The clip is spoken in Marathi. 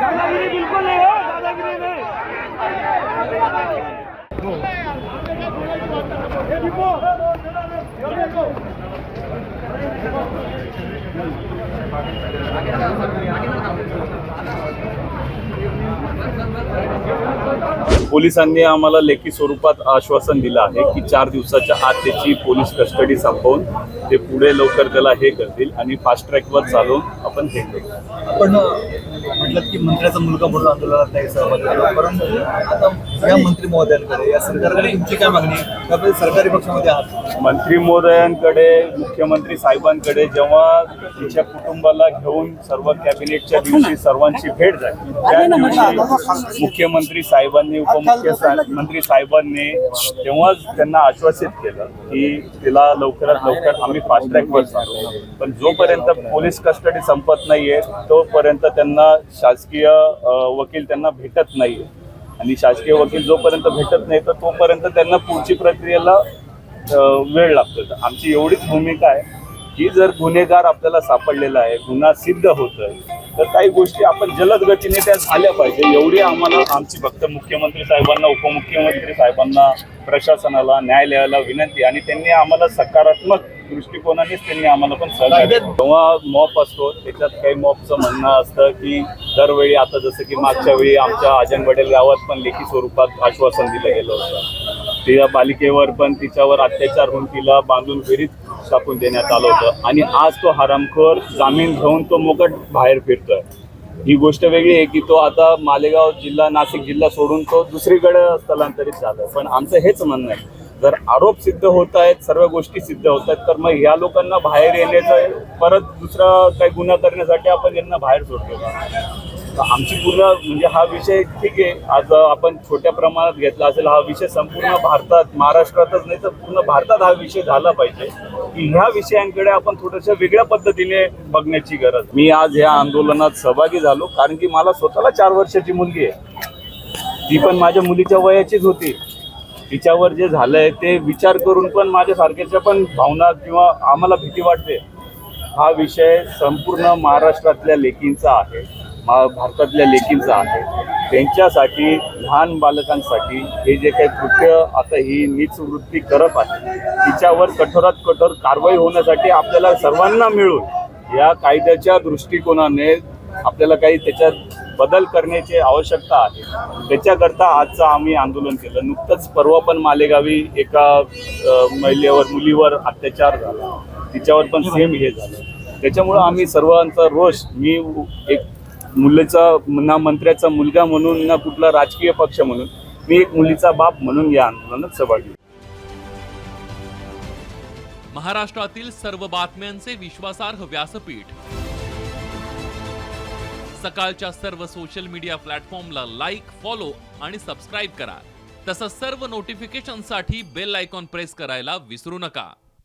दादागिरी बिल्कुल नहीं है दादागिरी नहीं पोलिसांनी आम्हाला लेखी स्वरूपात आश्वासन दिलं आहे की चार दिवसाच्या आत त्याची पोलीस कस्टडी संपवून ते पुढे लवकर त्याला हे करतील आणि फास्ट ट्रॅकवर चालवून आपण हे करू. आपण म्हटलं की मंत्र्याचा मुलगा म्हणून आंदोलनात नाही सहभागी झाला. परंतु आता या मंत्री महोदयांकडे या सरकारकडे तुमची काय मागणी आहे? आपण सरकारी पक्षामध्ये आहात. मंत्री महोदयांकडे मुख्यमंत्री साहेबांकडे जेव्हा तिच्या कुटुंबाला घेऊन सर्व कॅबिनेटच्या दिवशी सर्वांची भेट झाली त्या दिवशी मुख्यमंत्री साहेबांनी उपमुख्यमंत्री साहेबांनी तेव्हाच त्यांना आश्वासित केलं की तिला लवकरात लवकर आम्ही फास्ट ट्रॅकवर चालू पण जोपर्यंत पोलीस कस्टडी संपत नाहीये तोपर्यंत त्यांना शासकीय वकील त्यांना भेटत नाहीये. आणि शासकीय वकील जोपर्यंत भेटत नाही तर तोपर्यंत त्यांना पुढची प्रक्रियेला वेळ लागतो. तर आमची एवढीच भूमिका आहे की जर गुन्हेगार आपल्याला सापडलेला आहे गुन्हा सिद्ध होतोय तर काही गोष्टी आपण जलद गतीने त्या झाल्या पाहिजे. एवढी आम्हाला आमची फक्त मुख्यमंत्री साहेबांना उपमुख्यमंत्री साहेबांना प्रशासनाला न्यायालयाला विनंती आणि त्यांनी आम्हाला सकारात्मक दृष्टिकोनानेच त्यांनी आम्हाला पण सहकार्य जेव्हा मॉप असतो त्याच्यात काही मॉपचं म्हणणं असतं की दरवेळी आता जसं की मागच्या वेळी आमच्या अजनवडेल गावात पण लेखी स्वरूपात आश्वासन दिलं गेलं होतं. तिच्या बालिकेवर पण तिच्यावर अत्याचार होऊन तिला बांधून विहिरीत टाकून देण्यात आलं होतं. आणि आज तो हरामखोर जामीन घेऊन तो मोकट बाहेर फिरतोय. ही गोष्ट वेगळी आहे की तो आता मालेगाव जिल्हा नाशिक जिल्हा सोडून तो दुसरीकडे स्थलांतरित झाला पण आमचं हेच म्हणणं आहे जर आरोप सिद्ध होत आहेत सर्व गोष्टी सिद्ध होत आहेत तर मग ह्या लोकांना बाहेर येण्याचं परत दुसरा काही गुन्हा करण्यासाठी आपण यांना बाहेर सोडतो आमची पूर्ण म्हणजे हा विषय ठीक आहे. आज आपण छोट्या प्रमाणात घेतला असेल हा विषय संपूर्ण भारतात महाराष्ट्रातच नाही तर पूर्ण भारतात हा विषय झाला पाहिजे. की ह्या विषयांकडे आपण थोडंसं वेगळ्या पद्धतीने बघण्याची गरज. मी आज ह्या आंदोलनात सहभागी झालो कारण की मला स्वतःला चार वर्षाची मुलगी आहे. ती पण माझ्या मुलीच्या वयाचीच होती. तिच्यावर जे झालंय ते विचार करून पण माझ्यासारख्याच्या पण भावना किंवा आम्हाला भीती वाटते. हा विषय संपूर्ण महाराष्ट्रातल्या लेकींचा आहे. भारतातल्या लेकींचा आहे. त्यांच्यासाठी लहान बालकांसाठी हे जे काही कृत्य आता ही नीच वृत्ती करत आहे तिच्यावर कठोरात कठोर कारवाई होण्यासाठी आपल्याला सर्वांना मिळून या कायद्याच्या दृष्टिकोनाने आपल्याला काही त्याच्यात बदल करण्याची आवश्यकता आहे. त्याच्याकरता आजचं आम्ही आंदोलन केलं. नुकतंच परवा पण मालेगावी एका महिलेवर मुलीवर अत्याचार झाला. तिच्यावर पण सेम हे झालं. त्याच्यामुळं आम्ही सर्वांचा रोष मी एक मुलीचा ना मंत्र्याचा मुलगा म्हणून ना कुठला राजकीय पक्ष म्हणून मी एक मुलीचा बाप म्हणून या आंदोलनात सहभागी महाराष्ट्रातील सर्व बातम्यांचे विश्वासार्ह व्यासपीठ. सकाळच्या सर्व सोशल मीडिया प्लॅटफॉर्मला लाईक फॉलो आणि सबस्क्राईब करा. तसंच सर्व नोटिफिकेशनसाठी बेल आयकॉन प्रेस करायला विसरू नका.